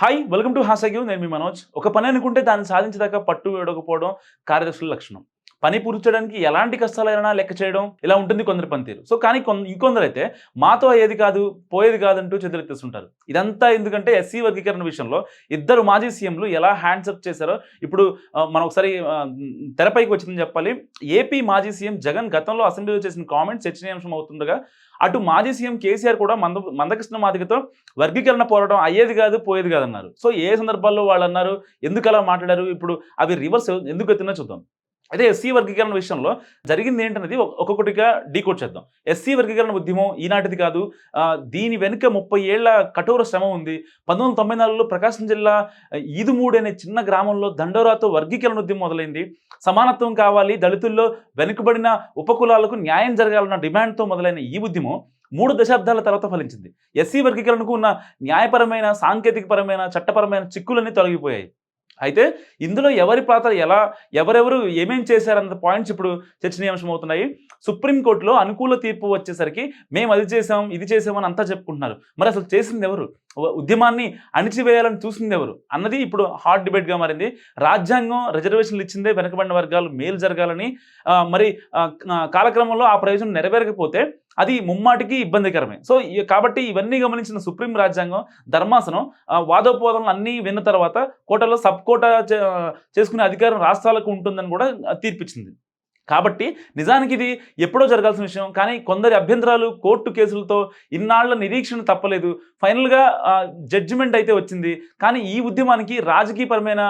Hi welcome to హాసగ్యూ నేను మీ మనోజ్. ఒక పని అనుకుంటే దాన్ని సాధించేదాకా పట్టు వేడకపోవడం కార్యదర్శుల లక్షణం. పని పూర్తి చేయడానికి ఎలాంటి కష్టాలైనా లెక్క చేయడం ఇలా ఉంటుంది కొందరి పనితీరు. సో కానీ కొన్ ఇంకొందరైతే మాతో అయ్యేది కాదు పోయేది కాదంటూ చేతులెత్తేస్తుంటారు ఇదంతా ఎందుకంటే ఎస్సీ వర్గీకరణ విషయంలో ఇద్దరు మాజీ సీఎంలు ఎలా హ్యాండ్స్ అప్ చేశారో ఇప్పుడు మనం ఒకసారి తెరపైకి వచ్చిందని చెప్పాలి. ఏపీ మాజీ సీఎం జగన్ గతంలో అసెంబ్లీలో చేసిన కామెంట్స్ చర్చనీయాంశం అవుతుండగా అటు మాజీ సీఎం కేసీఆర్ కూడా మంద మందకృష్ణ మాదికతో వర్గీకరణ పోరాటం అయ్యేది కాదు పోయేది కాదన్నారు. సో ఏ సందర్భాల్లో వాళ్ళు అన్నారు ఎందుకు అలా మాట్లాడారు? ఇప్పుడు అవి రివర్స్ ఎందుకు ఎత్తున్నా చూద్దాం. అయితే ఎస్సీ వర్గీకరణ విషయంలో జరిగింది ఏంటనేది ఒక్కొక్కటిగా డీకోడ్ చేద్దాం. ఎస్సీ వర్గీకరణ ఉద్యమం ఈనాటిది కాదు. దీని వెనుక ముప్పై ఏళ్ళ కఠోర శ్రమ ఉంది. పంతొమ్మిది వందల తొంభై నాలుగులో ప్రకాశం జిల్లా ఆ, ఈదుమూడు అనే చిన్న గ్రామంలో దండోరాతో వర్గీకరణ ఉద్యమం మొదలైంది. సమానత్వం కావాలి దళితుల్లో వెనుకబడిన ఉపకులాలకు న్యాయం జరగాలన్న డిమాండ్తో మొదలైన ఈ ఉద్యమం మూడు దశాబ్దాల తర్వాత ఫలించింది. ఎస్సీ వర్గీకరణకు ఉన్న న్యాయపరమైన సాంకేతికపరమైన చట్టపరమైన చిక్కులన్నీ తొలగిపోయాయి. అయితే ఇందులో ఎవరి పాత్ర ఎలా ఎవరెవరు ఏమేం చేశారన్న పాయింట్స్ ఇప్పుడు చర్చనీయాంశం అవుతున్నాయి సుప్రీంకోర్టులో అనుకూల తీర్పు వచ్చేసరికి మేము అది చేసాం ఇది చేసామని అంతా చెప్పుకుంటున్నారు. మరి అసలు చేసింది ఎవరు? ఉద్యమాన్ని అణిచివేయాలని చూసింది ఎవరు? అన్నది ఇప్పుడు హాట్ డిబేట్గా మారింది. రాజ్యాంగం రిజర్వేషన్లు ఇచ్చిందే వెనకబడిన వర్గాలు మేలు జరగాలని మరి కాలక్రమంలో ఆ ప్రయోజనం నెరవేరకపోతే అది ముమ్మాటికి ఇబ్బందికరమే. సో కాబట్టి ఇవన్నీ గమనించిన సుప్రీం రాజ్యాంగం ధర్మాసనం వాదోపవాదనలు అన్నీ విన్న తర్వాత కోటలో సబ్ కోటా చే- చేసుకునే అధికారం రాష్ట్రాలకు ఉంటుందని కూడా తీర్పిచ్చింది. కాబట్టి నిజానికి ఇది ఎప్పుడో జరగాల్సిన విషయం. కానీ కొందరి అభ్యంతరాలు కోర్టు కేసులతో ఇన్నాళ్ళ నిరీక్షణ తప్పలేదు. ఫైనల్గా జడ్జిమెంట్ అయితే వచ్చింది. కానీ ఈ ఉద్యమానికి రాజకీయపరమైన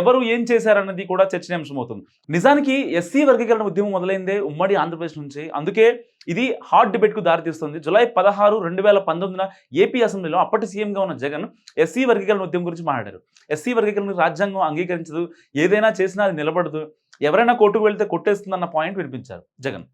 ఎవరు ఏం చేశారన్నది కూడా చర్చనీయాంశం అవుతుంది నిజానికి ఎస్సీ వర్గీకరణ ఉద్యమం మొదలైందే ఉమ్మడి ఆంధ్రప్రదేశ్ నుంచి. అందుకే ఇది హాట్ డిబేట్కు దారితీస్తుంది. జూలై పదహారు రెండు వేల పంతొమ్మిదిన ఏపీ అసెంబ్లీలో అప్పటి సీఎంగా ఉన్న జగన్ ఎస్సీ వర్గీకరణ ఉద్యమం గురించి మాట్లాడారు. ఎస్సీ వర్గీకరణ రాజ్యాంగం అంగీకరించదు. ఏదైనా చేసినా అది నిలబడదు. ఎవరైనా కోర్టుకు వెళ్తే కొట్టేస్తుందన్న పాయింట్ వినిపించారు జగన్.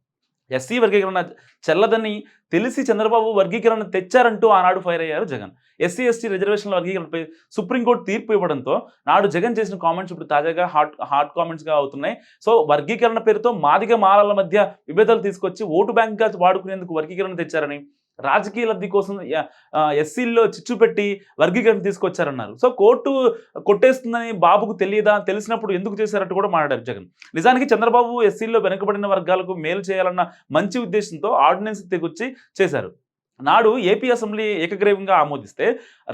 ఎస్సీ వర్గీకరణ చెల్లదని తెలిసి చంద్రబాబు వర్గీకరణ తెచ్చారంటూ ఆనాడు ఫైర్ అయ్యారు జగన్. ఎస్సీ ఎస్టీ రిజర్వేషన్ల వర్గీకరణపై సుప్రీంకోర్టు తీర్పు ఇవ్వడంతో నాడు జగన్ చేసిన కామెంట్స్ ఇప్పుడు తాజాగా హాట్ హాట్ కామెంట్స్గా అవుతున్నాయి. సో వర్గీకరణ పేరుతో మాదిగ మాలల మధ్య విభేదాలు తీసుకొచ్చి ఓటు బ్యాంక్గా వాడుకునేందుకు వర్గీకరణ తెచ్చారని రాజకీయ లబ్ధి కోసం ఎస్సీల్లో చిచ్చు పెట్టి వర్గీకరణ తీసుకొచ్చారన్నారు. సో కోర్టు కొట్టేస్తుందని బాబుకు తెలియదా? తెలిసినప్పుడు ఎందుకు చేశారంటూ కూడా మాట్లాడారు జగన్. నిజానికి చంద్రబాబు ఎస్సీల్లో వెనుకబడిన వర్గాలకు మేలు చేయాలన్న మంచి ఉద్దేశంతో ఆర్డినెన్స్ తెగొచ్చి చేశారు. నాడు ఏపీ అసెంబ్లీ ఏకగ్రీవంగా ఆమోదిస్తే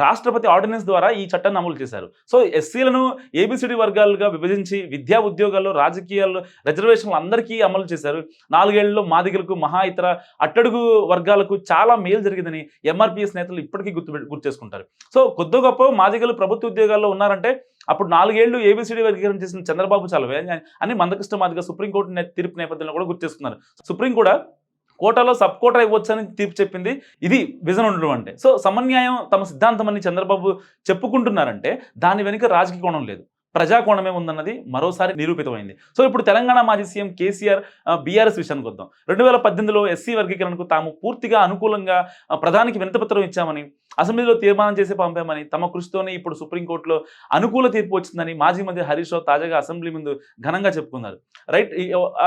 రాష్ట్రపతి ఆర్డినెన్స్ ద్వారా ఈ చట్టాన్ని అమలు చేశారు. సో ఎస్సీలను ఏబిసిడి వర్గాలుగా విభజించి విద్యా ఉద్యోగాల్లో రాజకీయాల్లో రిజర్వేషన్లు అందరికీ అమలు చేశారు. నాలుగేళ్ళలో మాదిగలకు మహా ఇతర అట్టడుగు వర్గాలకు చాలా మేలు జరిగిందని ఎంఆర్పిఎస్ నేతలు ఇప్పటికీ గుర్తు గుర్తు చేసుకుంటారు. సో కొద్ది గొప్ప మాదిగలు ప్రభుత్వ ఉద్యోగాల్లో ఉన్నారంటే అప్పుడు నాలుగేళ్ళు ఏబిసిడి వర్గీకరణ చేసిన చంద్రబాబు చాలవే అని మందకృష్ణ మాదిగ సుప్రీంకోర్టు తీర్పు నేపథ్యంలో కూడా గుర్తు చేసుకున్నారు. సుప్రీం కూడా కోటాలో సబ్ కోటా ఇవ్వచ్చని తీర్పు చెప్పింది ఇది విజన్ ఉండడం అంటే. సో సమన్యాయం తమ సిద్ధాంతం అని చంద్రబాబు చెప్పుకుంటున్నారంటే దాని వెనుక రాజకీయ కోణం లేదు. ప్రజాకోణమే ఉందన్నది మరోసారి నిరూపితమైంది. సో ఇప్పుడు తెలంగాణ మాజీ సీఎం కేసీఆర్ బీఆర్ఎస్ విషయానికి వద్దాం. రెండు వేల పద్దెనిమిదిలో ఎస్సీ వర్గీకరణకు తాము పూర్తిగా అనుకూలంగా ప్రధానికి వినతిపత్రం ఇచ్చామని అసెంబ్లీలో తీర్మానం చేసి పంపామని తమ కృషితోనే ఇప్పుడు సుప్రీంకోర్టులో అనుకూల తీర్పు వచ్చిందని మాజీ మంత్రి హరీష్ రావు తాజాగా అసెంబ్లీ ముందు ఘనంగా చెప్పుకున్నారు. రైట్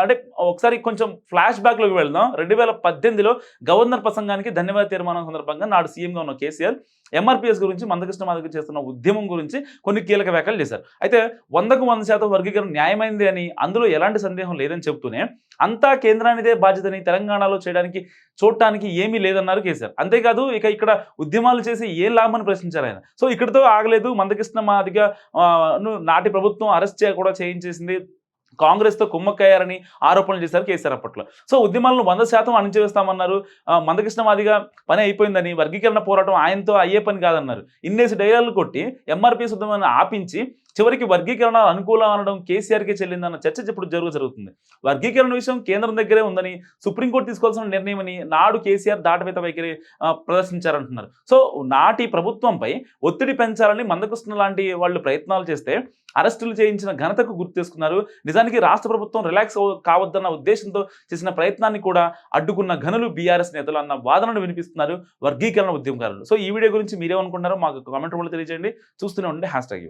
అంటే ఒకసారి కొంచెం ఫ్లాష్ బ్యాక్లోకి వెళ్దాం. రెండు వేల పద్దెనిమిదిలో గవర్నర్ ప్రసంగానికి ధన్యవాద తీర్మానం సందర్భంగా నాడు సీఎంగా ఉన్న కేసీఆర్ ఎంఆర్పీఎస్ గురించి మందకృష్ణ మాదిగ చేస్తున్న ఉద్యమం గురించి కొన్ని కీలక వ్యాఖ్యలు చేశారు. అయితే అయితే వందకు వంద శాతం వర్గీకరణ న్యాయమైంది అని అందులో ఎలాంటి సందేహం లేదని చెబుతూనే అంతా కేంద్రానిదే బాధ్యతని తెలంగాణలో చేయడానికి చూడటానికి ఏమీ లేదన్నారు కేసీఆర్. అంతేకాదు ఇక ఇక్కడ ఉద్యమాలు చేసి ఏ లాభమని ప్రశ్నించారు ఆయన? సో ఇక్కడితో ఆగలేదు. మందకృష్ణ మాదిగా ను నాటి ప్రభుత్వం అరెస్ట్ చేయ కూడా చేయించేసింది. కాంగ్రెస్తో కుమ్మక్కయ్యారని ఆరోపణలు చేశారు కేసీఆర్ అప్పట్లో. సో ఉద్యమాలను వంద శాతం అణిచివేస్తామన్నారు. మందకృష్ణమాదిగా పని అయిపోయిందని వర్గీకరణ పోరాటం ఆయనతో అయ్యే పని కాదన్నారు. ఇన్నేసి డైలాగులు కొట్టి ఎంఆర్పీ ఉద్యమాన్ని ఆపించి చివరికి వర్గీకరణ అనుకూలం అనడం కేసీఆర్కే చెల్లిందన్న చర్చ ఇప్పుడు జరుగు జరుగుతుంది. వర్గీకరణ విషయం కేంద్రం దగ్గరే ఉందని సుప్రీంకోర్టు తీసుకోవాల్సిన నిర్ణయం అని నాడు కేసీఆర్ దాటవేత వైఖరి ప్రదర్శించారంటున్నారు. సో నాటి ప్రభుత్వంపై ఒత్తిడి పెంచాలని మందకృష్ణ లాంటి వాళ్ళు ప్రయత్నాలు చేస్తే అరెస్టులు చేయించిన ఘనతకు గుర్తు చేసుకున్నారు. నిజానికి రాష్ట్ర ప్రభుత్వం రిలాక్స్ కావద్దన్న ఉద్దేశంతో చేసిన ప్రయత్నాన్ని కూడా అడ్డుకున్న ఘనులు బీఆర్ఎస్ నేతలు అన్న వాదనను వినిపిస్తున్నారు వర్గీకరణ ఉద్యమకారులు. సో ఈ వీడియో గురించి మీరేమనుకుంటున్నారో మాకు కామెంట్ రూపంలో తెలియజేయండి. చూస్తూనే ఉండే హ్యాష్ ట్యాగ్